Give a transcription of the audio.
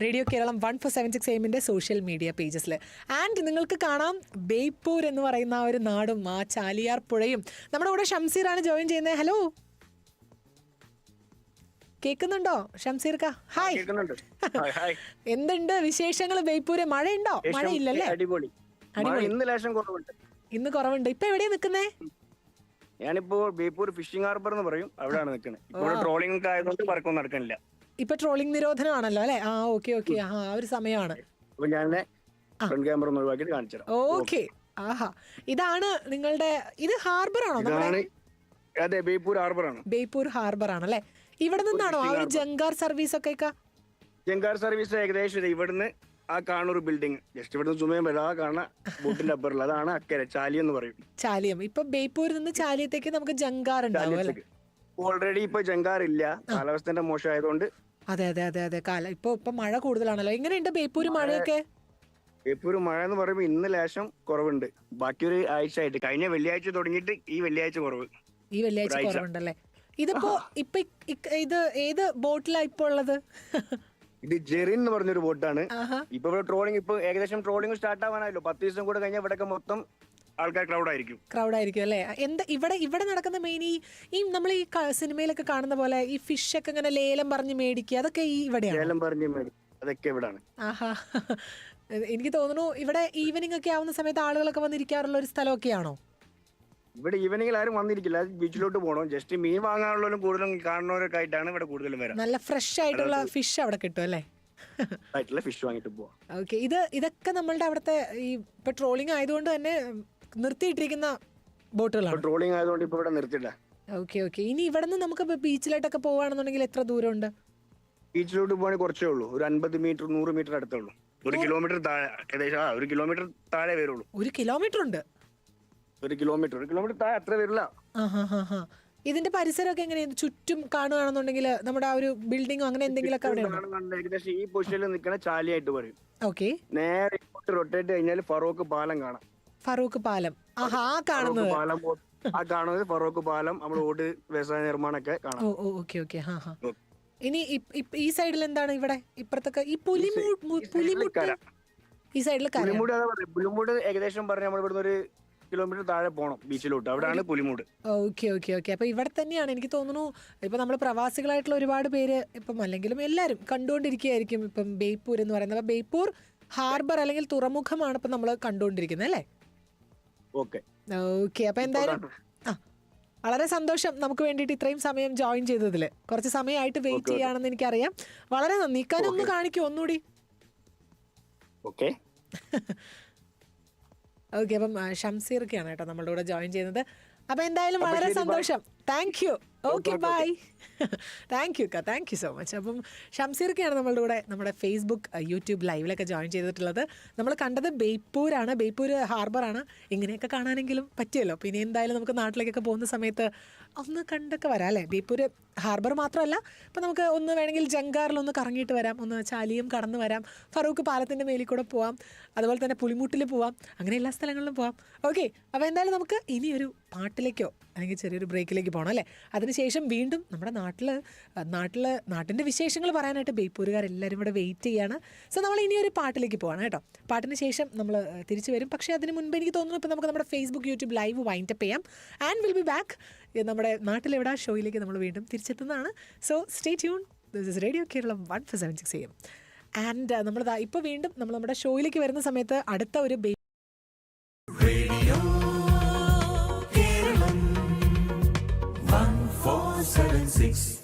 Radio Keralam one four seven six എമ്മിന്റെ social media പേജസിൽ. And നിങ്ങൾക്ക് കാണാം ബേപ്പൂർ എന്ന് പറയുന്ന ആ ഒരു നാടും ആ ചാലിയാർ പുഴയും. നമ്മുടെ കൂടെ ഷംസീറാണ് ജോയിൻ ചെയ്യുന്നത്. ഹലോ? കേൾക്കുന്നുണ്ടോ? ഷംസീർക്ക ഹായ്. കേൾക്കുന്നുണ്ട്. ഹായ്. എന്തുണ്ട് വിശേഷങ്ങൾ ബേപ്പൂര്? മഴയുണ്ടോ? മഴയില്ലല്ലേ? അടിപൊളി. ഇന്ന് കുറവുണ്ട്. ഇന്ന് കുറവുണ്ട്. ഇപ്പൊ എവിടെയാ നിക്കുന്നേ ഞാനിപ്പോ ബേപ്പൂർ ഫിഷിംഗ് ഹാർബർ എന്ന് പറയും. അവിടെയാണ് നിൽക്കുന്നത്. ഇപ്പോൾ ട്രോളിംഗ് ഒക്കെ ആയതുകൊണ്ട് വർക്കൊന്നും നടക്കണില്ല. ഇപ്പൊ ട്രോളിംഗ് നിരോധനമാണല്ലോ അല്ലെ? ആ ഓക്കെ ഓക്കെ. ആ ആ ഒരു സമയമാണ്. അപ്പൊ ഞാൻ ഫ്രണ്ട് ക്യാമറ ഒന്ന് ഒഴിവാക്കിയിട്ട് കാണിച്ചു തരാം. ഓക്കെ. ആഹാ. ഇതാണ് നിങ്ങളുടെ ഇത് ഹാർബർ ആണോ നമ്മുടെ അതെ ബേപ്പൂർ ഹാർബർ ആണ് ബേപ്പൂർ ഹാർബർ ആണല്ലേ ഇവിടെ നിന്നാണോ? ആ ഒരു ജങ്കാർ സർവീസ് ഒക്കെ? ഒക്കെ ജങ്കാർ സർവീസ് ഏകദേശം ഇത് ഇവിടുന്ന് ആ കാണുന്ന ഒരു ബിൽഡിംഗ് ജസ്റ്റ് ഇവിടുന്ന് സുമയം വരാ കാണുന്ന ബോട്ടിന്റെ അപ്പറിൽ അതാണ് അക്കരെ ചാലി എന്ന് പറയും. ചാലിയം. ഇപ്പൊ ബേപ്പൂരിൽ നിന്ന് ചാലിയത്തേക്ക് നമുക്ക് ജങ്കാർ ഉണ്ടാവും അല്ലെ? ഓൾറെഡി ഇപ്പൊ ജങ്കാറില്ല കാലാവസ്ഥ കാലാവസ്ഥന്റെ മോശം ആയതുകൊണ്ട് അതെ അതെ അതെ അതെ. കാല ഇപ്പൊ ഇപ്പൊ മഴ കൂടുതലാണല്ലോ. എങ്ങനെയുണ്ട് ബേപ്പൂര് മഴയൊക്കെ? ബേപ്പൂർ മഴ എന്ന് പറയുമ്പോ ഇന്ന് ലേശം കുറവുണ്ട്. ബാക്കി ഒരു ആഴ്ച ആയിട്ട്. കഴിഞ്ഞ വെള്ളിയാഴ്ച തുടങ്ങിയിട്ട് ഈ വെള്ളിയാഴ്ച കുറവ്. ഈ വെള്ളിയാഴ്ച കുറവുണ്ടല്ലേ? ഇതിപ്പോ ഇപ്പൊ ഇത് ഏത് ബോട്ടിലാ ഇപ്പൊ ഉള്ളത്? ഇത് ജെറിൻ എന്ന് പറഞ്ഞൊരു ബോട്ടാണ്. ഇപ്പൊ ഇവിടെ ട്രോളിംഗ് ഇപ്പൊ ഏകദേശം ട്രോളിംഗ് സ്റ്റാർട്ട് ആവാനായല്ലോ. പത്ത് ദിവസം കൂടെ കഴിഞ്ഞാൽ ഇവിടെയൊക്കെ മൊത്തം ആൾക്കാർ ക്രൗഡ് ആയിരിക്കും. ക്രൗഡ് ആയിരിക്കും അല്ലേ? എന്താ ഇവിടെ ഇവിടെ നടക്കുന്ന മെയിൻ ഈ ഈ നമ്മൾ ഈ സിനിമയിലൊക്കെ കാണുന്ന പോലെ ഈ ഫിഷ് ഒക്കെ ഇങ്ങനെ ലേലം പറഞ്ഞ് മേടിക്കുക അതൊക്കെ ഈ ഇവിടെയാണ്? ലേലം പറഞ്ഞ് മേടി അതൊക്കെ ഇവിടാണ്. ആഹാ. എനിക്ക് തോന്നുന്നു ഇവിടെ ഈവനിങ് ഒക്കെ ആവുന്ന സമയത്ത് ആളുകളൊക്കെ വന്നിരിക്കാറുള്ള ഒരു സ്ഥലമൊക്കെയാണോ? ഇവിടെ ഈവനിങ്ങിൽ ആരും വന്നിരിക്കില്ല. ബീച്ചിലോട്ട് പോകണം ജസ്റ്റ് മീൻ വാങ്ങാനുള്ളവരും കൂടുതലും കാണുന്നവരൊക്കെ ആയിട്ടാണ് ഇവിടെ കൂടുതലും വരാം നല്ല ഫ്രഷ് ആയിട്ടുള്ള ഫിഷ് അവിടെ കിട്ടും അല്ലേ? ഫിഷ് വാങ്ങിട്ട് പോവാം. ഓക്കെ ഇത് ഇതൊക്കെ നമ്മളുടെ അവിടുത്തെ ഈ ഇപ്പൊ ട്രോളിംഗ് ആയതുകൊണ്ട് തന്നെ നിർത്തിയിട്ടിരിക്കുന്ന ബോട്ടുകളാണ്. ട്രോളിംഗ് ആയതുകൊണ്ട് ഇപ്പൊ ഇവിടെ ഓക്കെ ഓക്കെ. ഇനി ഇവിടെ നിന്ന് നമുക്ക് ബീച്ചിലോട്ടൊക്കെ പോവാണെന്നുണ്ടെങ്കിൽ എത്ര ദൂരമുണ്ട്? ബീച്ചിലോട്ട് പോകാൻ കുറച്ചേ ഉള്ളൂ. ഒരു അൻപത് മീറ്റർ നൂറ് മീറ്റർ അടുത്തുള്ളൂ. ഒരു കിലോമീറ്റർ താഴെ ഏകദേശം ആ ഒരു കിലോമീറ്റർ താഴെ വരുള്ളൂ. ഒരു കിലോമീറ്റർ ഉണ്ട്? ഒരു കിലോമീറ്റർ ഒരു കിലോമീറ്റർ താഴെ അത്ര വരില്ല. ഇതിന്റെ പരിസരമൊക്കെ എങ്ങനെയാണ് ചുറ്റും കാണുകയാണെന്നുണ്ടെങ്കിൽ നമ്മുടെ ആ ഒരു ബിൽഡിംഗ് അങ്ങനെ എന്തെങ്കിലുമൊക്കെ അവിടെ. ഏകദേശം ഈ പൊസിഷനിൽ നിൽക്കണ ചാലിയായിട്ട് പറയും. ഓക്കെ. നേരെ റൊട്ടേറ്റ് കഴിഞ്ഞാൽ ഫറോക്ക് പാലം കാണാം. ഫറൂഖ് പാലം. ആഹാ ആ കാണുന്നത്. പാലം ആ കാണുന്നത് ഫറൂഖ് പാലം നമ്മൾ ഓട് വ്യവസായ നിർമ്മാണമൊക്കെ കാണാം. ഓ ഓക്കെ ഓക്കെ. ഹാ ഹാ. ഇനി ഈ സൈഡിൽ എന്താണ് ഇവിടെ? ഇപ്പുറത്തൊക്കെ ഈ പുലിമു പുലിമുട്ട്? ഈ സൈഡിൽ പുലിമുട് പുലിമുട് ഏകദേശം പറഞ്ഞ നമ്മൾ ഇവിടുന്ന് ഒരു കിലോമീറ്റർ താഴെ പോകണം ബീച്ചിലോട്ട്. അവിടെയാണ് പുലിമൂട്. Okay okay okay. അപ്പൊ ഇവിടെ തന്നെയാണ്. എനിക്ക് തോന്നുന്നു ഇപ്പൊ നമ്മൾ പ്രവാസികളായിട്ടുള്ള ഒരുപാട് പേര് ഇപ്പം അല്ലെങ്കിലും എല്ലാവരും കണ്ടുകൊണ്ടിരിക്കുകയായിരിക്കും ഇപ്പം ബേപ്പൂർ എന്ന് പറയുന്നത്. ബേപ്പൂർ ഹാർബർ അല്ലെങ്കിൽ തുറമുഖമാണ് ഇപ്പൊ നമ്മൾ കണ്ടുകൊണ്ടിരിക്കുന്നത് അല്ലേ? ഓക്കെ. ഓക്കെ അപ്പൊ എന്തായാലും വളരെ സന്തോഷം നമുക്ക് വേണ്ടിയിട്ട് ഇത്രയും സമയം ജോയിൻ ചെയ്തതിൽ കുറച്ച് സമയമായിട്ട് വെയിറ്റ്. ചെയ്യാണെന്ന് എനിക്കറിയാം. വളരെ നന്ദി. ഇക്കാനൊന്ന് കാണിക്കൂ ഒന്നുകൂടി. ഓക്കെ. ഓക്കെ അപ്പം ഷംസീർക്കാണ് കേട്ടോ നമ്മളുടെ കൂടെ ജോയിൻ ചെയ്യുന്നത്. അപ്പൊ എന്തായാലും വളരെ സന്തോഷം. Thank you okay bye thank you ക താങ്ക് യു സോ മച്ച് അപ്പം ഷംസീർക്കാണ് നമ്മളുടെ കൂടെ നമ്മുടെ ഫേസ്ബുക്ക് യൂട്യൂബ് ലൈവിലൊക്കെ ജോയിൻ ചെയ്തിട്ടുള്ളത്. നമ്മൾ കണ്ടത് ബേപ്പൂരാണ് ബേപ്പൂർ ഹാർബറാണ് ഇങ്ങനെയൊക്കെ കാണാനെങ്കിലും പറ്റിയല്ലോ പിന്നെ എന്തായാലും നമുക്ക് നാട്ടിലേക്കൊക്കെ പോകുന്ന സമയത്ത് ഒന്ന് കണ്ടൊക്കെ വരാം അല്ലേ? ബേപ്പൂർ ഹാർബർ മാത്രമല്ല ഇപ്പം നമുക്ക് ഒന്ന് വേണമെങ്കിൽ ജങ്കാറിൽ ഒന്ന് കറങ്ങിയിട്ട് വരാം ഒന്ന് ചാലിയും കടന്നു വരാം ഫറൂഖ് പാലത്തിന്റെ മേലിൽ കൂടെ പോവാം അതുപോലെ തന്നെ പുളിമുട്ടിൽ പോവാം അങ്ങനെ എല്ലാ സ്ഥലങ്ങളിലും പോവാം. ഓക്കെ അപ്പോൾ എന്തായാലും നമുക്ക് ഇനിയൊരു പാട്ടിലേക്കോ അല്ലെങ്കിൽ ചെറിയൊരു ബ്രേക്കിലേക്ക് പോകണം അല്ലേ? അതിനുശേഷം വീണ്ടും നമ്മുടെ നാട്ടിൽ നാട്ടിൽ നാട്ടിന്റെ വിശേഷങ്ങൾ പറയാനായിട്ട് ബേപ്പൂരുകാരെല്ലാവരും ഇവിടെ വെയിറ്റ് ചെയ്യാണ്. സോ നമ്മൾ ഇനിയൊരു പാട്ടിലേക്ക് പോകണം കേട്ടോ. പാട്ടിന് ശേഷം നമ്മൾ തിരിച്ചു വരും. പക്ഷേ അതിന് മുൻപ് എനിക്ക് തോന്നുന്നു ഇപ്പോൾ നമുക്ക് നമ്മുടെ Facebook YouTube live wind up ചെയ്യാം. ആൻഡ് വിൽ ബി ബാക്ക് നമ്മുടെ നാട്ടിലെവിടെ ഷോയിലേക്ക് നമ്മൾ വീണ്ടും തിരിച്ചെത്തുന്നതാണ് so stay tune this is radio Keralam one four seven six M and നമ്മൾ ഇപ്പോൾ വീണ്ടും നമ്മൾ നമ്മുടെ ഷോയിലേക്ക് വരുന്ന സമയത്ത് അടുത്ത ഒരു six.